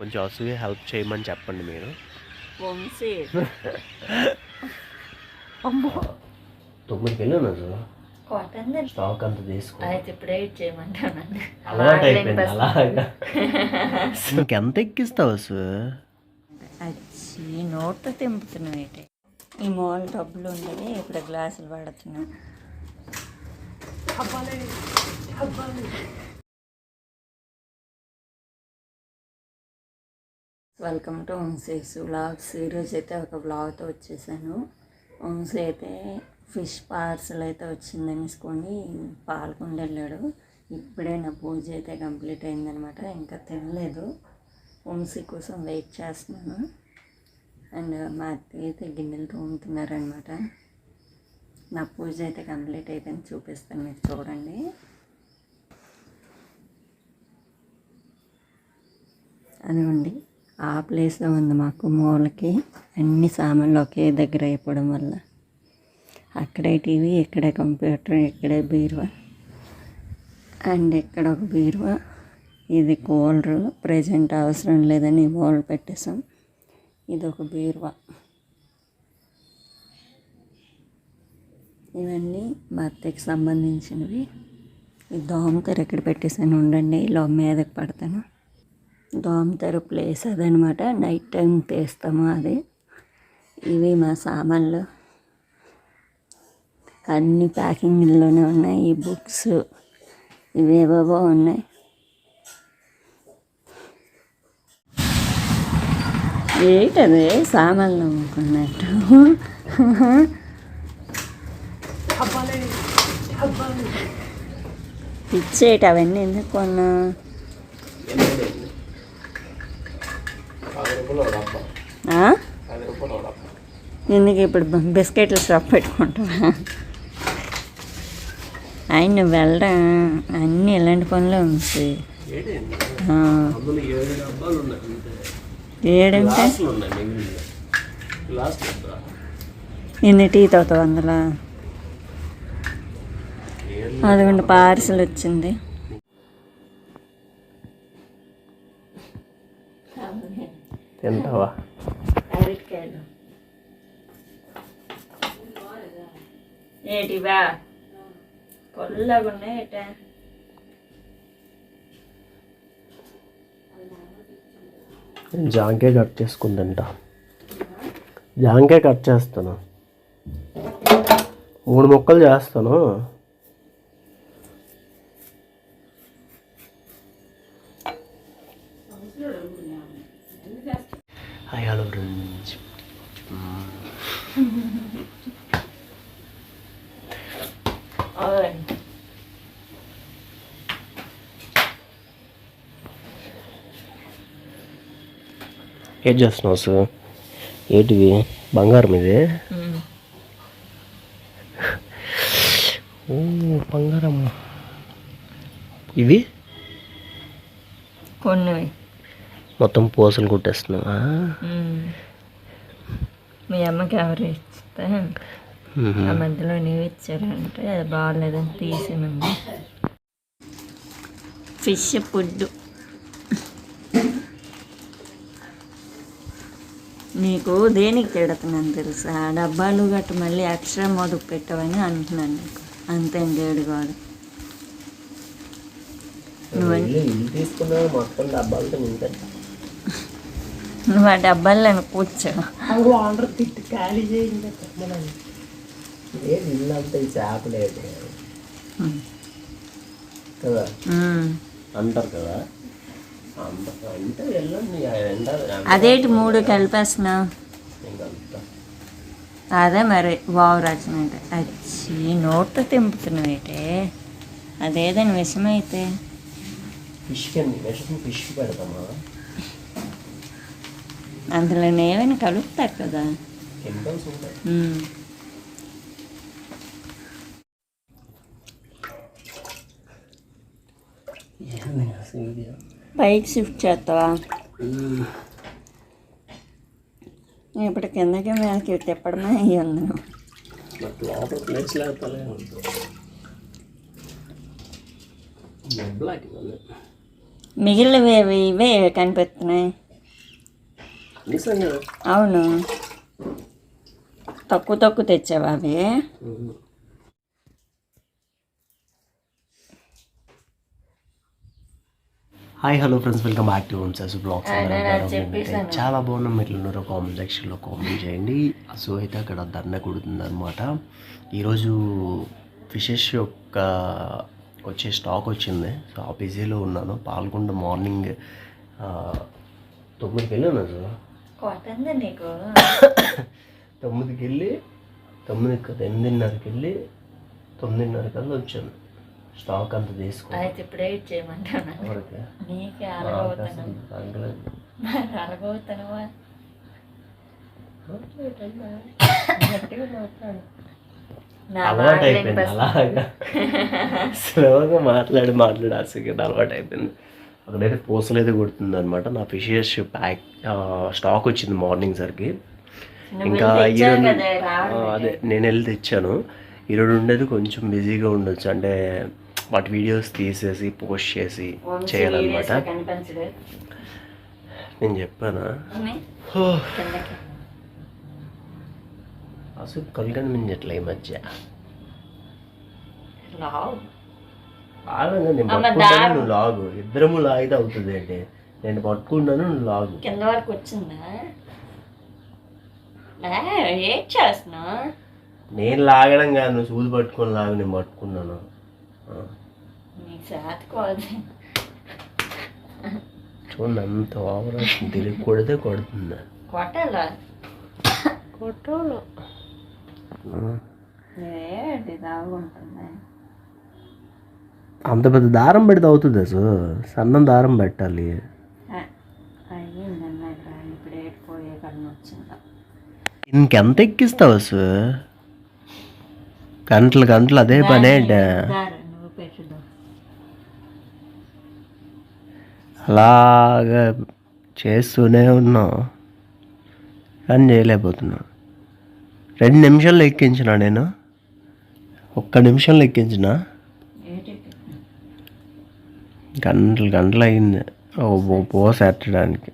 కొంచెం అసూయ హెల్ప్ చేయమని చెప్పండి మీరు. వంశీ అమ్మో. తొమ్మిదికి వెళ్ళాను అసలు కొట్టండి. స్టాక్ అంతా తీసుకో. అయితే ఇప్పుడు ఎయిట్ చేయమంటానండి. అలవాటు అయిపోయింది అలాగా. ఇంకెంత ఎక్కిస్తావు అసలు అచ్చి నోట్తో తెంపుతున్నావు ఏంటి? ఈ మూల డబ్బులు ఉండేవి ఇప్పుడు గ్లాసులు పడుతున్నా వెల్కమ్ టు వంశీస్ వ్లాగ్స్ ఈరోజు అయితే ఒక వ్లాగ్తో వచ్చేసాను. వంశీ అయితే ఫిష్ పార్సల్ అయితే వచ్చిందని తీసుకొని పాల్గొండ వెళ్ళాడు. ఇప్పుడే నా పూజ అయితే కంప్లీట్ అయిందనమాట ఇంకా తినలేదు. వంశీ కోసం వెయిట్ చేస్తున్నాను. అండ్ మా అత్తయ్య అయితే గిన్నెలు తోముతున్నారనమాట నా పూజ అయితే కంప్లీట్ అయిపోయింది. చూపిస్తాను మీరు చూడండి. అదిగోండి. ఆ ప్లేస్లో ఉంది మాకు మూలకి అన్ని సామాన్లు ఒకే దగ్గర అయిపోవడం వల్ల. అక్కడే టీవీ ఇక్కడే కంప్యూటర్ ఇక్కడే బీరువా. అండ్ ఇక్కడ ఒక బీరువా. ఇది కూలర్ ప్రజెంట్ అవసరం లేదని ఈ మూల పెట్టేసాం ఇది ఒక బీరువా. ఇవన్నీ మా అత్తకి సంబంధించినవి. ఈ దోమతెర ఎక్కడ పెట్టేసాను ఉండండి. ఇలా మీదకి పడతాను. దోమతెర ప్లేస్ అదనమాట నైట్ టైం తీస్తాము అది. ఇవి మా సామాన్లు. అన్ని ప్యాకింగ్లోనే ఉన్నాయి. ఈ బుక్స్ ఇవేవేవో ఉన్నాయి. ఏంటది? సామాన్లు అమ్ముకున్నట్టు పిచ్చేటి అవన్నీ ఎందుకు కొన్నా? ఎందుకు ఇప్పుడు బిస్కెట్ల షాప్ పెట్టుకుంటావా? ఆయన నువ్వు వెళ్ళరా అన్నీ ఇలాంటి పనులు ఉంది. ఏడంటే? ఎన్ని టీ తాగుతావు అందులో? ఏడు అదిగోండి పార్సల్ వచ్చింది. తింటావా? ఏటివా జాంకాయ కట్ చేసుకుందంట జాంకాయ కట్ చేస్తాను. మూడు ముక్కలు చేస్తాను అయ్యాడు ఫ్రెండ్స్ ఏం చేస్తున్నావు సార్ ఏంటివి బంగారం ఇది? బంగారం. ఇవి? కొన్ని మొత్తం పూసలు కుట్టేస్తున్నావా? మీ అమ్మకి ఎవరు ఇస్తే. ఆ మధ్యలో నీవు ఇచ్చారంటే అది బాగాలేదని తీసినండి ఫిష్ ఫుడ్ నీకు దేనికి తిడుతున్నాను తెలుసా? డబ్బాలు గట్ట మళ్ళీ ఎక్స్ట్రా మొదలు పెట్టవని అంటున్నాను నీకు. అంతే ఇంకేడు కాదు. ఇల్లు ఇల్లు తీసుకున్నా మొత్తం డబ్బాలతో నింపా నువ్వు ఆ డబ్బాలను కూర్చో. ఏది ఇల్లు అంతా ఈ చేపలేదు కదా. అంటారు కదా? అదేంటి మూడు కలిపేస్తున్నావు అదే మరి వావు రచన అంటే అచ్చి నోట్లో తెంపుతున్నావు ఏంటే అదేదని విషమైతే ఫిష్ కింద విషం ఫిష్ పెడతామా? అందులో ఏమైనా కలుపుతారు కదా? పైకి షిఫ్ట్ చేస్తావా. ఇప్పుడు కిందకి మీదకి తిప్పడమే అయ్యి ఉంది. నాకు లోపల ప్లేట్స్ లేకపోతే డబ్బులు మిగిలినవి ఇవే కనిపిస్తున్నాయి. అవును. తక్కువ తక్కువ తెచ్చావా అవి? Hi hello friends. Welcome back to home సస్ vlogs. చాలా బాగున్నాం. మీరు ఉన్నారు కామెంట్ సెక్షన్లో కామెంట్ చేయండి. సో అయితే అక్కడ దండ కుడుతుంది అనమాట ఈరోజు ఫిషెస్ యొక్క వచ్చే స్టాక్ వచ్చింది. సో ఆ బిజీలో ఉన్నాను. పాల్గొండ మార్నింగ్ తొమ్మిదికి వెళ్ళాను సార్. నీకు తొమ్మిదికి వెళ్ళి తొమ్మిది కదా ఎనిమిదిన్నరకి వెళ్ళి తొమ్మిదిన్నర కల్లా వచ్చాను. స్టాక్ అంతా తీసుకుని అయితే ఇప్పుడే ఇచ్చేయమంటాను నీకే అలగవుతాను అలగవుతానువా అలవాటు అయిపోయింది. అలాగా. స్లోగా మాట్లాడి మాట్లాడి అసలు అలవాటు అయిపోయింది అక్కడైతే పూసలైతే కొడుతుంది అనమాట నా ఫిషెస్ ప్యాక్ స్టాక్ వచ్చింది మార్నింగ్ సరికి. ఇంకా ఈరోజు అదే నేను వెళ్ళి తెచ్చాను. ఈరోజు ఉండేది కొంచెం బిజీగా ఉండొచ్చు. అంటే వాటి వీడియోస్ తీసేసి పోస్ట్ చేసి చేయాలన్నమాట. నేను చెప్పానా. అసలు కలగని మించట్లే ఈ మధ్య. ఆగంగా నేను పట్టుకుంటాను. నువ్వు లాగు. ఇద్దరము లాగితే అవుతుంది అంటే నేను పట్టుకున్నాను నువ్వు లాగు. కింద వరకు వచ్చిందా? ఏం చేస్తున్నావు? నేను లాగడం కాదు నువ్వు సూది పట్టుకొని లాగు నేను పట్టుకున్నాను. చూడండి అంత ఓవర్ తిరిగి కొడితే కొడుతుంది? కొట్టాలా? కొట్టాలి. ఏంటి దాగుంటుంది అంత పెద్ద దారం పెడితే అవుతుంది అసలు సన్నం దారం పెట్టాలి. ఇంకెంత ఎక్కిస్తావు అసలు గంటలు గంటలు అదే పనే అలాగా చేస్తూనే ఉన్నాం కానీ చేయలేకపోతున్నా రెండు నిమిషాల్లో ఎక్కించిన నేను? ఒక్క నిమిషంలో ఎక్కించిన? గంటలు గంటలు అయింది ఓ పోస్ ఎట్టడానికి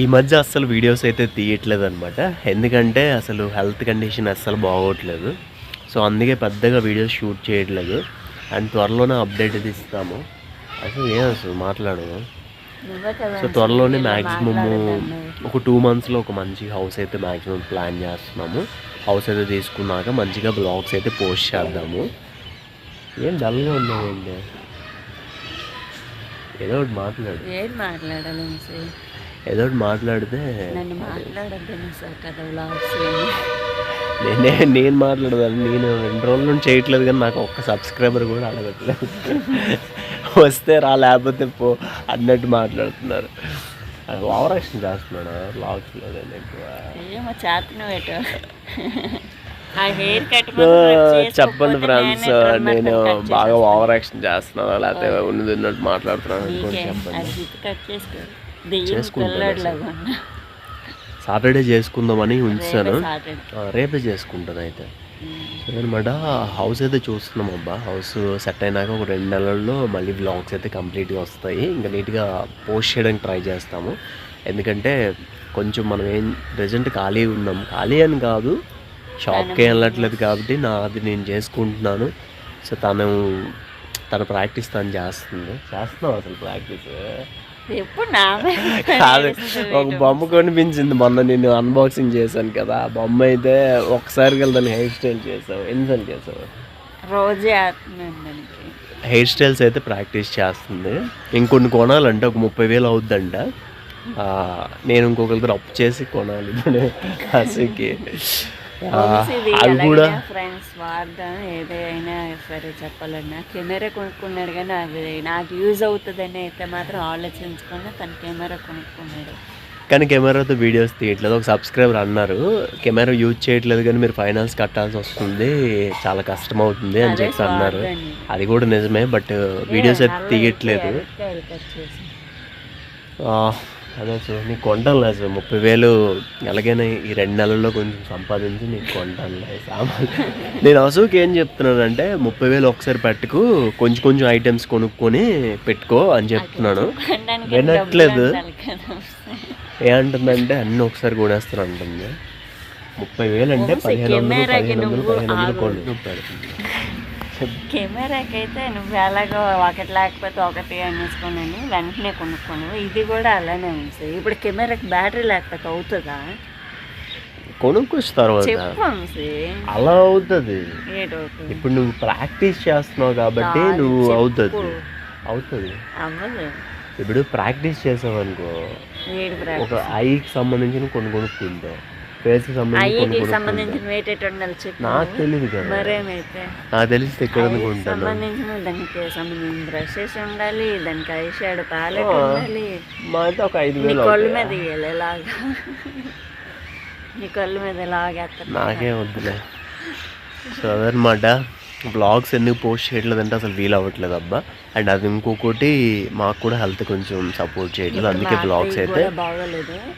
ఈ మధ్య అస్సలు వీడియోస్ అయితే తీయట్లేదు అనమాట ఎందుకంటే అసలు హెల్త్ కండిషన్ అస్సలు బాగోట్లేదు. సో అందుకే పెద్దగా వీడియోస్ షూట్ చేయట్లేదు. అండ్ త్వరలోనే అప్డేట్ ఇది ఇస్తాము. అసలు ఏం అసలు మాట్లాడము. సో త్వరలోనే మ్యాక్సిమమ్ ఒక టూ మంత్స్లో ఒక మంచి హౌస్ అయితే మ్యాక్సిమం ప్లాన్ చేస్తున్నాము. హౌస్ అయితే తీసుకున్నాక మంచిగా బ్లాగ్స్ అయితే పోస్ట్ చేద్దాము. ఏం డల్గా ఉన్నాయండి ఏదో ఒకటి మాట్లాడు. ఏం మాట్లాడాలి? ఏదో ఒకటి మాట్లాడితే నన్ను సార్ కదా వ్లాగ్స్ నేనే నేను మాట్లాడదాన్ని. నేను రెండు రోజుల నుంచి చేయట్లేదు కానీ నాకు ఒక్క సబ్స్క్రైబర్ కూడా అడగట్లేదు. వస్తే రా లేకపోతే పో అన్నట్టు మాట్లాడుతున్నారు. ఓవర్ యాక్షన్ చేస్తున్నాడు? బ్లాగ్స్లో నేను ఎక్కువ. ఏమో చెప్పండి ఫ్రెండ్స్. నేను బాగా ఓవర్ యాక్షన్ చేస్తున్నాను. లేకపోతే ఉన్నది ఉన్నట్టు మాట్లాడుతున్నాను చెప్పండి. చేసుకుంటాను ఉన్నా. సాటర్డే చేసుకుందామని ఉంచాను. రేపే చేసుకుంటాను అయితే. అనమాట హౌస్ అయితే చూస్తున్నాం అబ్బా. హౌస్ సెట్ అయినాక ఒక రెండు నెలల్లో మళ్ళీ బ్లాగ్స్ అయితే కంప్లీట్గా వస్తాయి. ఇంకా నీట్గా పోస్ట్ చేయడానికి ట్రై చేస్తాము. ఎందుకంటే కొంచెం మనం ఏం ప్రజెంట్ ఖాళీ ఉన్నాం. ఖాళీ అని కాదు షాప్కి వెళ్ళట్లేదు కాబట్టి నాది నేను చేసుకుంటున్నాను. సో తను తన ప్రాక్టీస్ తను చేస్తుంది. చేస్తున్నావు అసలు ప్రాక్టీస్? ఎప్పుడు నా కాదు ఒక బొమ్మ కొనిపించింది మొన్న నేను అన్బాక్సింగ్ చేశాను కదా. ఆ బొమ్మ అయితే ఒకసారి దాన్ని హెయిర్ స్టైల్ చేసావు. ఎన్నిసార్లు చేసావు? రోజు హెయిర్ స్టైల్స్ అయితే ప్రాక్టీస్ చేస్తుంది. ఇంకొన్ని కొనాలంటే ఒక ముప్పై వేలు అవుద్దంట. ఆ, నేను ఇంకొకరి దగ్గర అప్పు చేసి కొనాలి. ఆ, అవి కూడా. ఫ్రెండ్స్ వాడదాం ఏదైనా సరే చెప్పాలన్నా కెమెరా కొనుక్కున్నాడు కానీ అది నాకు యూజ్ అవుతుందని అయితే మాత్రం ఆలోచించుకొని తన కెమెరా కొనుక్కున్నాడు. కానీ కెమెరాతో వీడియోస్ తీయట్లేదు ఒక సబ్స్క్రైబర్ అన్నారు. కెమెరా యూజ్ చేయట్లేదు కానీ మీరు ఫైనాన్స్ కట్టాల్సి వస్తుంది చాలా కష్టం అవుతుంది అని చెప్పి అన్నారు. అది కూడా నిజమే బట్ వీడియోస్ అయితే తీయట్లేదు. అదే సార్ నీకు కొంటాను లేదు సార్ ముప్పై వేలు ఎలాగైనా ఈ రెండు నెలల్లో కొంచెం సంపాదించి నీకు కొంటాను సామాన్ నేను అసలుకి ఏం చెప్తున్నానంటే ముప్పై వేలు ఒకసారి పెట్టుకు కొంచెం కొంచెం ఐటమ్స్ కొనుక్కొని పెట్టుకో అని చెప్తున్నాను వినట్లేదు. కదా. ఏమంటుందంటే అన్నీ ఒకసారి కొనేస్తాను అంటుంది ముప్పై వేలు అంటే పదిహేను వందలు పదిహేను వందలు పదిహేను వందలు ఆగు. కొను పెడుతుంది కెమెరాకి అయితే నువ్వు ఎలాగో ఒకటి లేకపోతే ఒకటి అనేసుకున్నాను వెంటనే కొనుక్కోను ఇది కూడా అలానే ఉంది సార్. ఇప్పుడు కెమెరాకి బ్యాటరీ లేకపోతే అవుతుందా? వంశీ. అలా అవుతుంది. ఇప్పుడు నువ్వు ప్రాక్టీస్ చేస్తున్నావు కాబట్టి నువ్వు. అవుతుంది. అవుతుంది. ఇప్పుడు ప్రాక్టీస్ చేసావు అనుకో ఒక ఐకి సంబంధించిన కొన్ని కొనుక్కుంటావు. ఫేస్కి సంబంధించిన వేటేట్ ఉండాలి చెప్పు. నాకు తెలియదు కదా. మరేమైతే? నాకు తెలిస్తే ఎక్కడ అనుకుంటాను సంబంధించిన దానికి సంబంధించిన బ్రషెస్ ఉండాలి దానికి ఐ షాడ్ ప్యాలెట్. ఉండాలి. మా అయితే ఒక ఐదు నీ వేలు కళ్ళు. మీద ఇయ్యాలి ఇలాగా నీ కళ్ళు మీద ఇలాగేస్తారు నాకే వద్దులే. సో అదనమాట బ్లాగ్స్ ఎందుకు పోస్ట్ చేయట్లేదంటే అసలు వీలు అవ్వట్లేదు అబ్బా. అండ్ అది ఇంకొకటి మాకు కూడా హెల్త్ కొంచెం సపోర్ట్ చేయట్లేదు. అందుకే బ్లాగ్స్ అయితే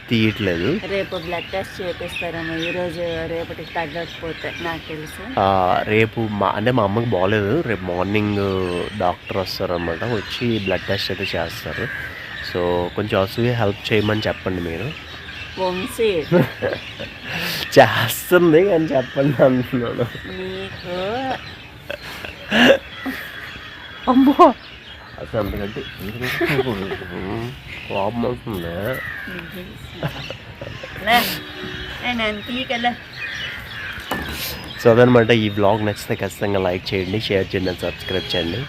తీయట్లేదు. రేపు బ్లడ్ టెస్ట్ చేపిస్తారేమో ఈ రోజు రేపటికి తగ్గకపోతే నాకు తెలుసు. ఆ, రేపు మా అంటే మా అమ్మకి బాగాలేదు. రేపు మార్నింగ్ డాక్టర్ వస్తారనమాట. వచ్చి బ్లడ్ టెస్ట్ అయితే చేస్తారు. సో కొంచెం అసూయ హెల్ప్ చేయమని చెప్పండి మీరు. వంశీ చేస్తుంది కానీ చెప్పండి అంటున్నాను అమ్మో. అసలు అంతకంటే కోపం వస్తుంది. సో అదనమాట ఈ బ్లాగ్ నచ్చితే ఖచ్చితంగా లైక్ చేయండి షేర్ చేయండి సబ్స్క్రైబ్ చేయండి.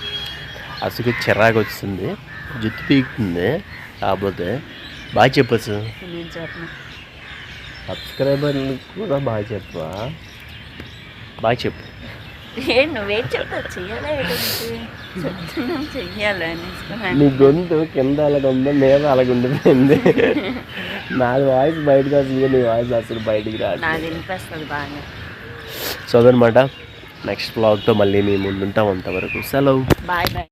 అసలు చిరాకు వచ్చింది జుట్టు పీకుతుంది కాకపోతే బాగా చెప్పచ్చు. సబ్స్క్రైబర్లు కూడా బాగా చెప్పా బాగా చెప్పు. ఏ నువ్వేం చెప్తావు చెయ్యాలా చెప్తున్నావు చెయ్యాలి అనేసుకున్నాను నీ గొంతు కింద అలాగ ఉందో మీద అలాగ ఉండిపోయింది నాది వాయిస్ బయటకు వస్తుంది నీ వాయిస్ అసలు బయటికి రాదు. నాది వినిపిస్తుంది బాగా సో అదనమాట నెక్స్ట్ బ్లాగ్తో మళ్ళీ మీ ముందుంటాం అంతవరకు. సెలవు. Bye bye.